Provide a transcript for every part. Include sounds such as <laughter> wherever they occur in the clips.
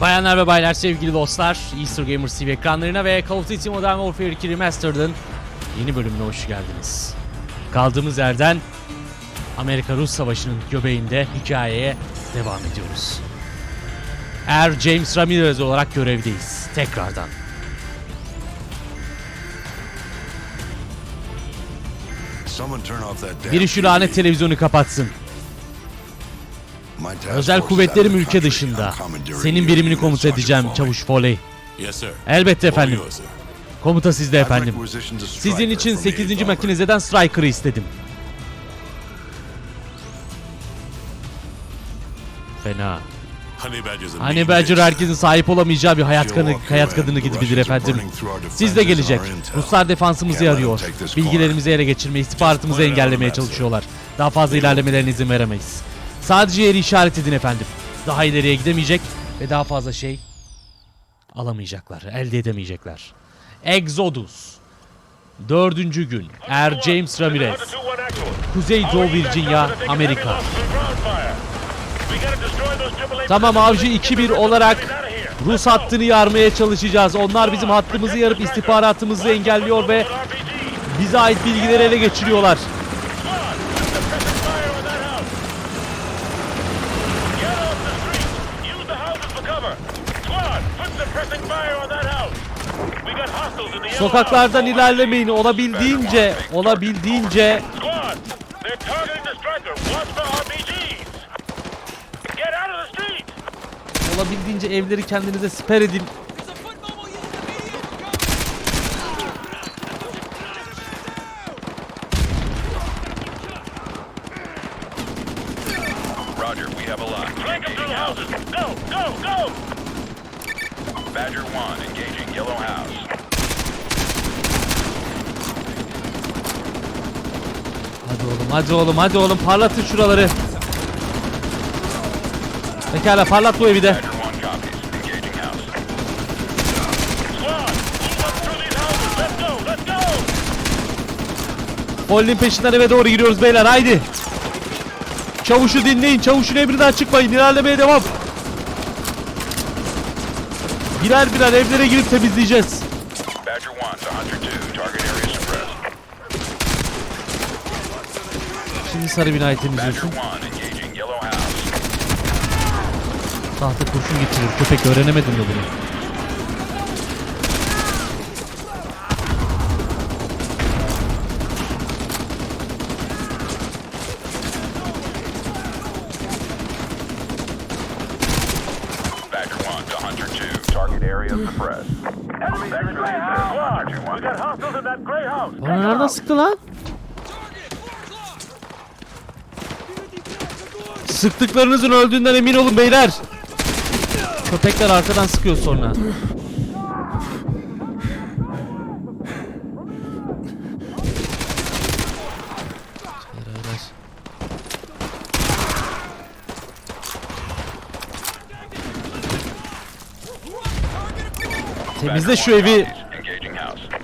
Bayanlar ve baylar sevgili dostlar Easter Gamers TV ekranlarına ve Call of Duty Modern Warfare 2 Remastered'ın yeni bölümüne hoş geldiniz. Kaldığımız yerden Amerika-Rus Savaşı'nın göbeğinde hikayeye devam ediyoruz. Er James Ramirez olarak görevdeyiz tekrardan. Biri şu lanet televizyonu kapatsın. Özel kuvvetlerim ülke dışında. Senin birimini komuta edeceğim. Çavuş Foley. Elbette efendim. Komuta sizde efendim. Sizin için from the 8. eighth armored. makinizeden Striker'ı istedim. Fena. Mean Badger herkesin sahip olamayacağı bir hayat, kanı, hayat kadını gibidir efendim. Siz de gelecek. Ruslar defansımızı yarıyor. Bilgilerimizi ele geçirmeye, istihbaratımızı engellemeye çalışıyorlar. Daha fazla ilerlemelerine izin veremeyiz. Sadece yeri işaret edin efendim. Daha ileriye gidemeyecek ve daha fazla şey alamayacaklar, elde edemeyecekler. Exodus. Dördüncü gün. Er James Ramirez. Kuzey Doğu Virginia, Amerika. Tamam avcı 2-1 olarak Rus hattını yarmaya çalışacağız. Onlar bizim hattımızı yarıp istihbaratımızı engelliyor ve bize ait bilgileri ele geçiriyorlar. Sokaklardan ilerlemeyin olabildiğince olabildiğince Squad, they're targeting the striker. Watch for RPGs. Get out of the street. olabildiğince evleri kendinize siper edin. Roger, we have a lot. Flank them through the houses. Go, go, go. Badger 1, engaging Yellow House. Hadi oğlum hadi oğlum hadi oğlum parlatın şuraları. Pekala parlat bu evi de. Badger 1 copies. Engaging House. Squad, move up through these houses. Let's go, let's go. Polly'nin peşinden eve doğru giriyoruz beyler haydi. Çavuşu dinleyin. Çavuşun emrinden çıkmayın. İlerlemeye devam. Birer birer evlere girip temizleyeceğiz. Badger 1 to Hunter 2. Target area suppressed. Şimdi sarı binayı temizliyorsun. 1, engaging Yellow House. Tahta kurşun getirir. Köpek öğrenemedin mi bunu? Badger 1 to Hunter 2. Target area suppressed. Enemies in the gray house. Squad, we got hostiles in that gray house. Bana nereden sıktı lan? Sıktıklarınızın öldüğünden emin olun beyler. Köpekler arkadan sıkıyor sonra. Temizle şu evi. Engaging House.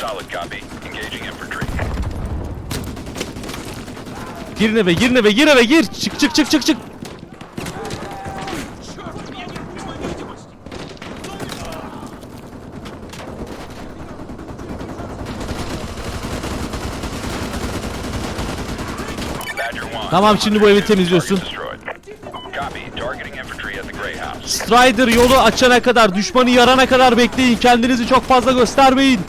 Solid copy. Engaging infantry. Girin eve, girin eve, gir eve, gir. Çık çık çık çık çık. Badger 1. Tamam, şimdi bu evi temizliyorsun. Strider yolu açana kadar, düşmanı yarana kadar bekleyin. Kendinizi çok fazla göstermeyin.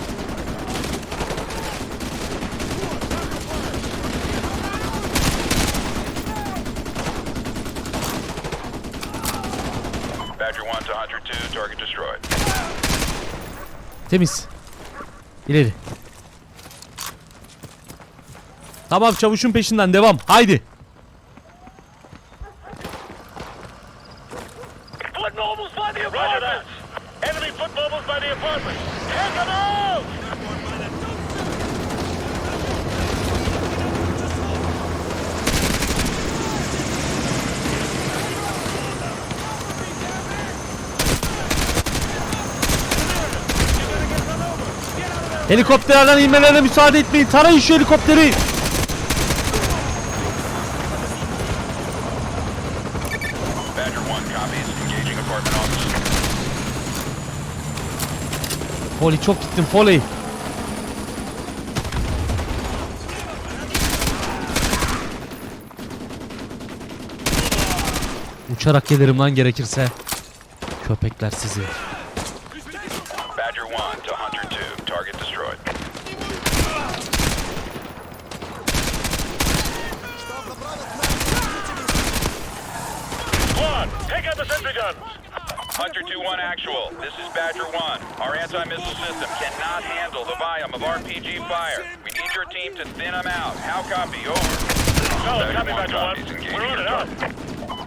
Badger 1 to Hunter 2. Target destroyed. Temiz. İleri. Tamam çavuşun peşinden devam. Haydi. Helikopterlerden inmelerine müsaade etmeyin. Tarayın şu helikopteri. Foley çok gittim Foley. Uçarak gelirim lan gerekirse. Köpekler sizi. Squad, take out the sentry guns. Hunter 2-1 actual. This is Badger 1. Our anti-missile system cannot handle the volume of RPG fire. We need your team to thin them out. How copy? Over. Solid copy, Badger 1. copies. Engaging We're on it up.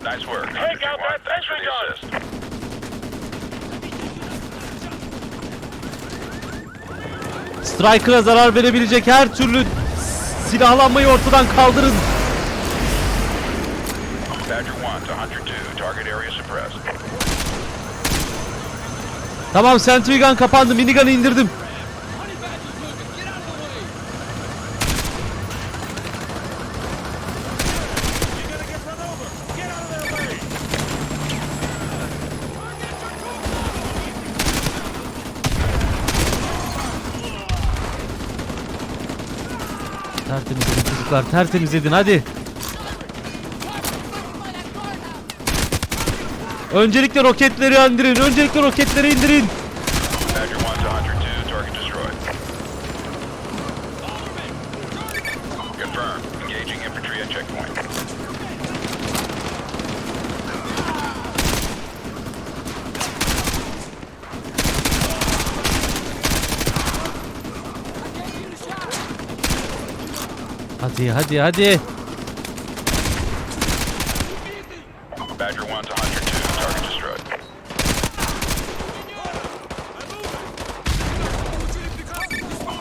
Nice work. Take Hunter out 2-1. that sentry the gun. assist. Striker'a zarar verebilecek her türlü silahlanmayı ortadan kaldırın. Badger 1 to Hunter 2. Target area suppressed. Tamam Sentry Gun kapandı. Minigun'ı indirdim. Tertemiz edin çocuklar. Tertemiz edin hadi. Öncelikle roketleri indirin. Öncelikle roketleri indirin. Badger 1 to Hunter 2. Target destroyed. Confirmed. Engaging infantry at checkpoint. Hadi hadi hadi. Badger 1 to Hunter 2. Target destroyed.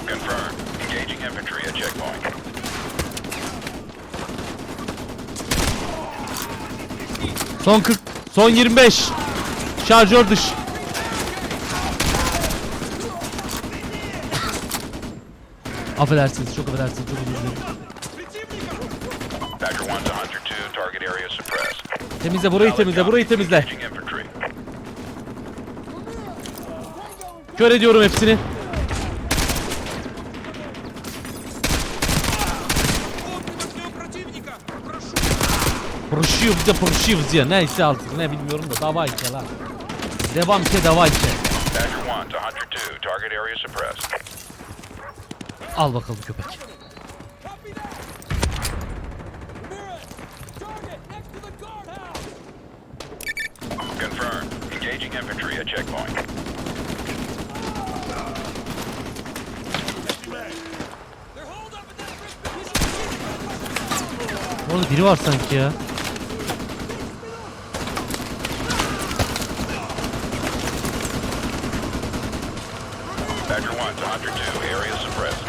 Confirmed. Engaging infantry at checkpoint. Son 40, son 25. Şarjör dış. <laughs> affedersiniz, çok affedersiniz, çok özür dilerim. Badger 1 to Hunter 2. Target area suppressed. Temizle burayı temizle, burayı temizle. Engaging infantry. Kör ediyorum hepsini. Pırışıyor pırışıyor diye neyse artık ne bilmiyorum da davayke lan. Devam ke davayke. Badger 1 to Hunter 2. Target area suppressed. Al bakalım köpek. Confirmed. Engaging infantry at checkpoint. Orada biri var sanki ya. Badger 1 to Hunter 2. Area suppressed.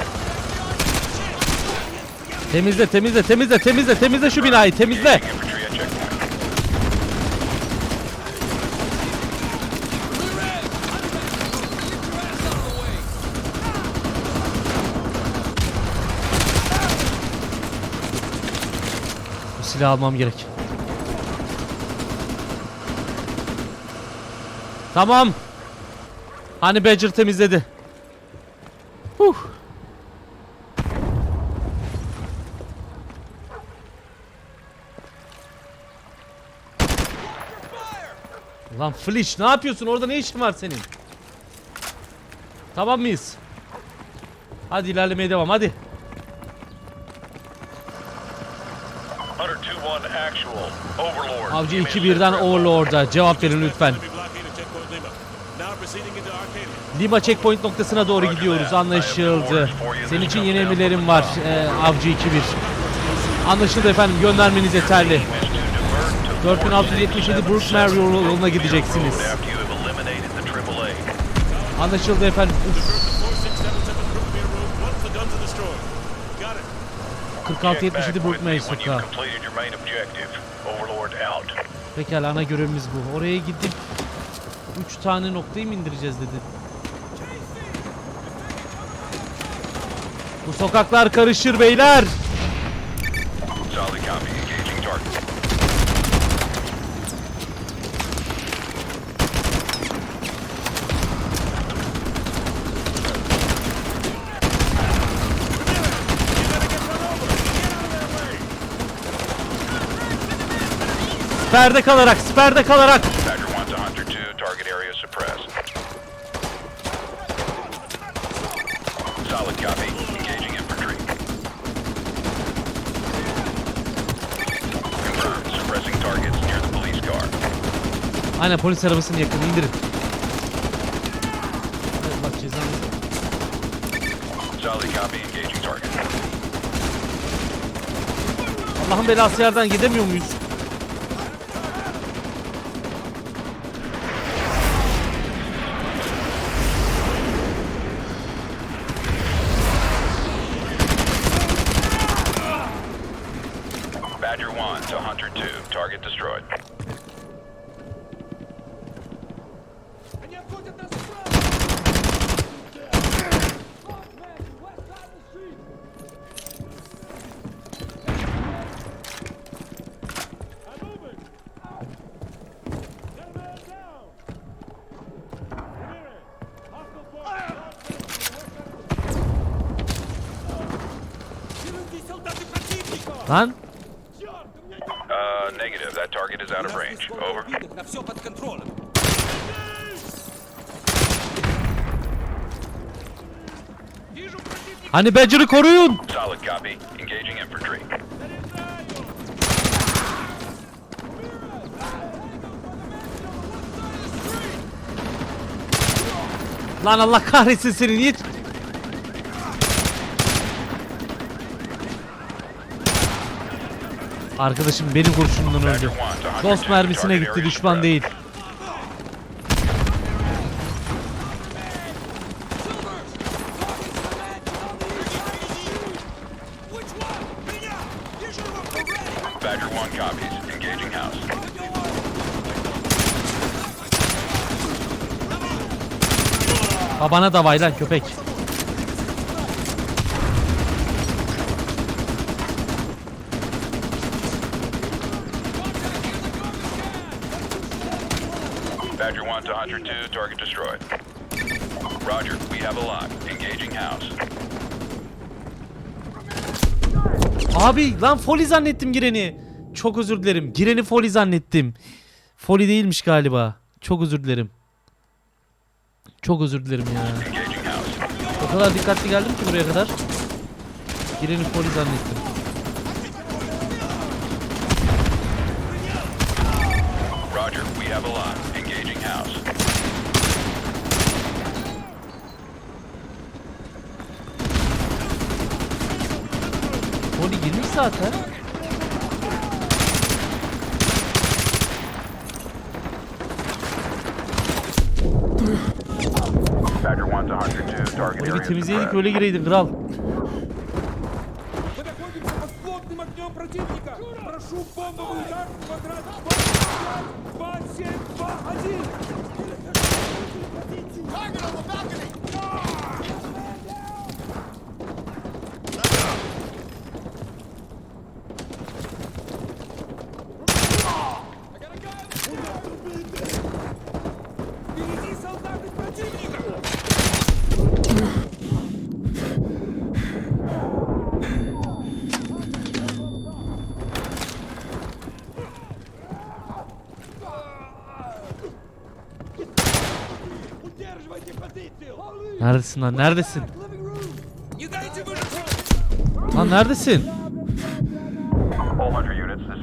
Temizle temizle temizle temizle temizle şu binayı temizle. Bu silahı almam gerek. Tamam. Hani Badger temizledi. Lan Flish ne yapıyorsun? Orada ne işin var senin? Tamam mıyız? Hadi ilerlemeye devam hadi. Hunter 2-1 actual. Overlord. Avcı give me a 2-1'den sit rep. Overlord'a cevap verin lütfen. Lima checkpoint noktasına doğru gidiyoruz. Anlaşıldı. Senin için yeni emirlerim var. Ee, Avcı 2-1. Anlaşıldı efendim. Göndermeniz yeterli. 4677 Brookmere yoluna gideceksiniz. Anlaşıldı efendim. Uf, 4677 Brookmere Road once the guns are destroyed. Got it. 4677 Brookmere When you've sokağı. Pekala ana görevimiz bu. Oraya gidip 3 tane noktayı mı indireceğiz dedi. Bu sokaklar karışır beyler. Solid copy. Engaging target. Siperde kalarak, siperde kalarak. Badger 1 to Hunter 2, target area suppressed. Solid copy. Engaging infantry. Confirmed. Suppressing targets near the police car. Aynen polis arabasının yakını indirin. Solid copy. Engaging target. Allah'ın belası yerden gidemiyor muyuz? Lan hani Badger'ı koruyun. Solid copy. Engaging infantry. Lan Allah kahretsin seni niye? Arkadaşım benim kurşunumdan Badger öldü. 1 to Hunter Dost 2, mermisine gitti düşman değil. Engaging house. Babana da vay lan köpek. Badger 1 to Hunter 2, target destroyed. Roger, we have a lock. Engaging house. Abi lan Foley zannettim gireni. Çok özür dilerim. Gireni Foley zannettim. Foley değilmiş galiba. Çok özür dilerim. Çok özür dilerim ya. O kadar dikkatli geldim ki buraya kadar. Gireni Foley zannettim. Roger, we have a lock. Engaging house. Foley girmiş zaten. Badger 1 to Hunter 2, target Onu bir area temizleydik suppressed. öyle gireydin kral. Мы находимся под плотным огнем противника! Прошу бомбовый удар в квадрат 2, 2, 7, 2, 1! Neredesin lan neredesin? Lan neredesin?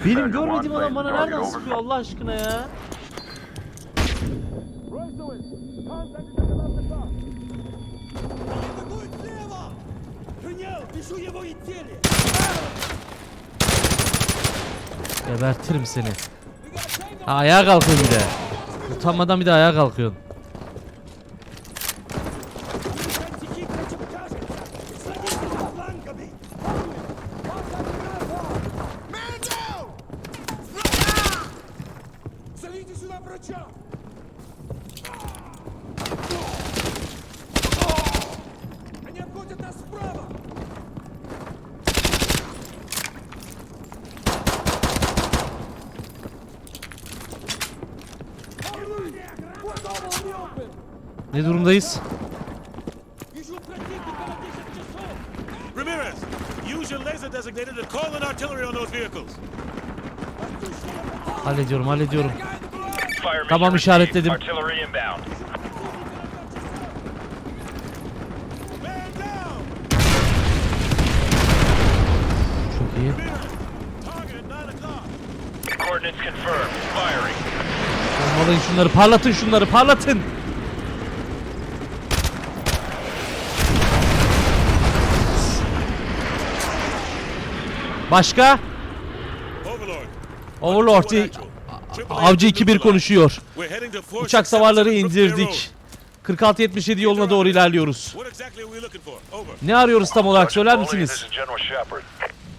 Benim görmediğim adam bana nereden sıkıyor Allah aşkına ya? Gebertirim seni. Ayağa kalkıyorsun bir de. Utanmadan bir de ayağa kalkıyorsun. врача! Они обходят нас справа! Ne durumdayız? Вижу противника на 10 часов! Ramirez, use your laser designator to call in artillery on those vehicles. Hallediyorum hallediyorum. Tamam, işaretledim. Çok iyi. Target at 9 o'clock. Coordinates confirmed. Firing. Bombalayın şunları parlatın şunları parlatın. Başka? Overlord. Overlord Avcı to 2-1 neutralize. konuşuyor. Uçak savarları indirdik. 46-77 yoluna doğru ilerliyoruz. Ne arıyoruz tam olarak söyler misiniz?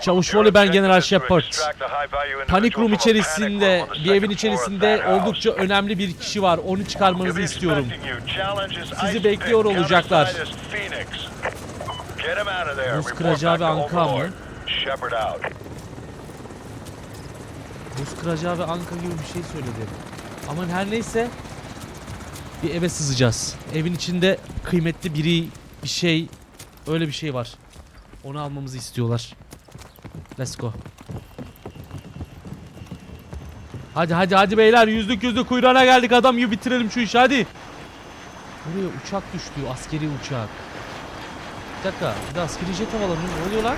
Çavuş Voli ben General Shepard. Panik Room içerisinde, bir evin içerisinde oldukça önemli bir kişi var. Onu çıkarmanızı istiyorum. Sizi bekliyor olacaklar. Buz kıracağı ve anka mı? Buz kıracağı ve anka gibi bir şey söyledi. Ama her neyse bir eve sızacağız. Evin içinde kıymetli biri, bir şey, öyle bir şey var. Onu almamızı istiyorlar. Let's go. Hadi hadi hadi beyler yüzlük yüzlük kuyruğuna geldik adam gibi bitirelim şu işi hadi. Buraya uçak düştü askeri uçak. Bir dakika bir de askeri jet havalanıyor ne oluyor lan?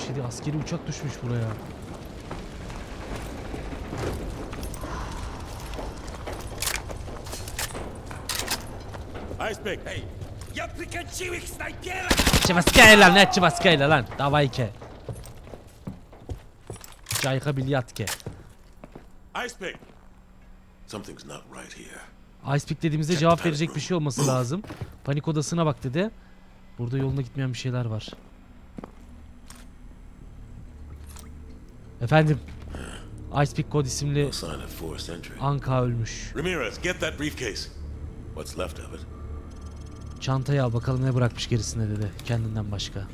Üf. 52-67 askeri uçak düşmüş buraya. Icepick. Hey. Я прикончил их снайпера! Çivaskaya lan ne çivaskaya lan davay ke. Cayka bilyat ke. Icepick. Something's not right here. Icepick dediğimizde cevap verecek bir şey olması lazım. Panik odasına bak dedi. Burada yoluna gitmeyen bir şeyler var. Efendim. Icepick Code isimli. Anka ölmüş. Ramirez, get that briefcase. What's left of it? Çantayı al bakalım ne bırakmış gerisinde dedi. Kendinden başka.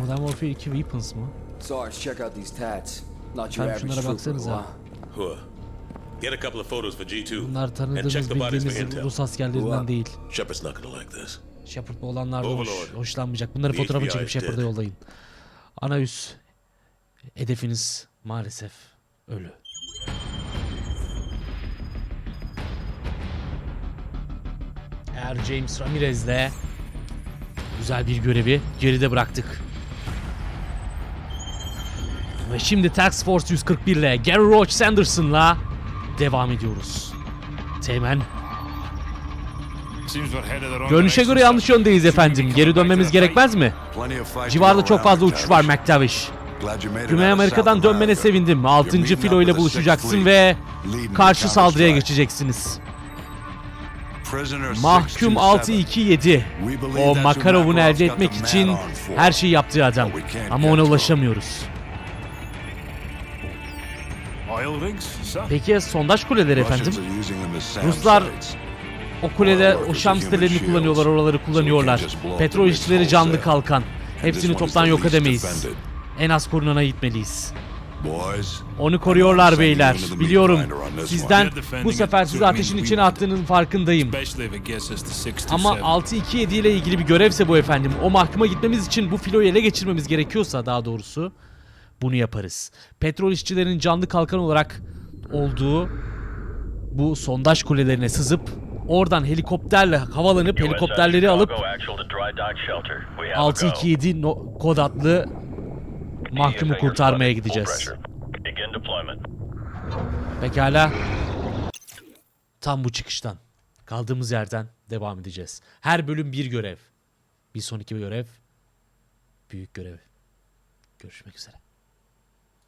Modern Warfare 2 Weapons mı? Sarge, check out these tats. Not your Efendim average şunlara trooper, baksanıza. huh? Get a couple of photos for G2. Bunlar and tanıdığımız check the bodies for bildiğimiz intel. Rus askerlerinden değil. Shepard's not gonna like this. Shepard bu olanlardan hoş, hoşlanmayacak. Bunları FBI çekip Shepard'a yollayın. Ana üs. Hedefiniz maalesef ölü. Eğer James Ramirez'le güzel bir görevi geride bıraktık. Ve şimdi Task Force 141 ile Gary Roach Sanderson'la devam ediyoruz. Teğmen Görünüşe göre yanlış yöndeyiz efendim. Geri dönmemiz gerekmez mi? Civarda çok fazla uçuş var McTavish. Güney Amerika'dan dönmene sevindim. You're 6. meeting filo ile buluşacaksın ve karşı saldırıya geçeceksiniz. Mahkum 627. 627. O Makarov'un elde etmek için her şeyi yaptığı adam. Ama ona ulaşamıyoruz. Peki ya sondaj kuleleri efendim? Ruslar. O kuleler, o şam sitelerini kullanıyorlar, oraları kullanıyorlar. Petrol işçileri canlı kalkan. Hepsini toptan yok edemeyiz. En az korunana gitmeliyiz. Onu koruyorlar beyler. Biliyorum. Sizden bu sefer sizi ateşin içine attığının farkındayım. Especially if it gets us to 67. Ama 6-2-7 ile ilgili bir görevse bu efendim. O mahkuma gitmemiz için bu filoyu ele geçirmemiz gerekiyorsa daha doğrusu bunu yaparız. Petrol işçilerinin canlı kalkan olarak olduğu bu sondaj kulelerine sızıp oradan helikopterle havalanıp helikopterleri alıp 6-2-7 no- kod adlı mahkumu kurtarmaya gideceğiz. Pekala. Tam bu çıkıştan kaldığımız yerden devam edeceğiz. Her bölüm bir görev. Bir sonraki görev büyük görev. Görüşmek üzere.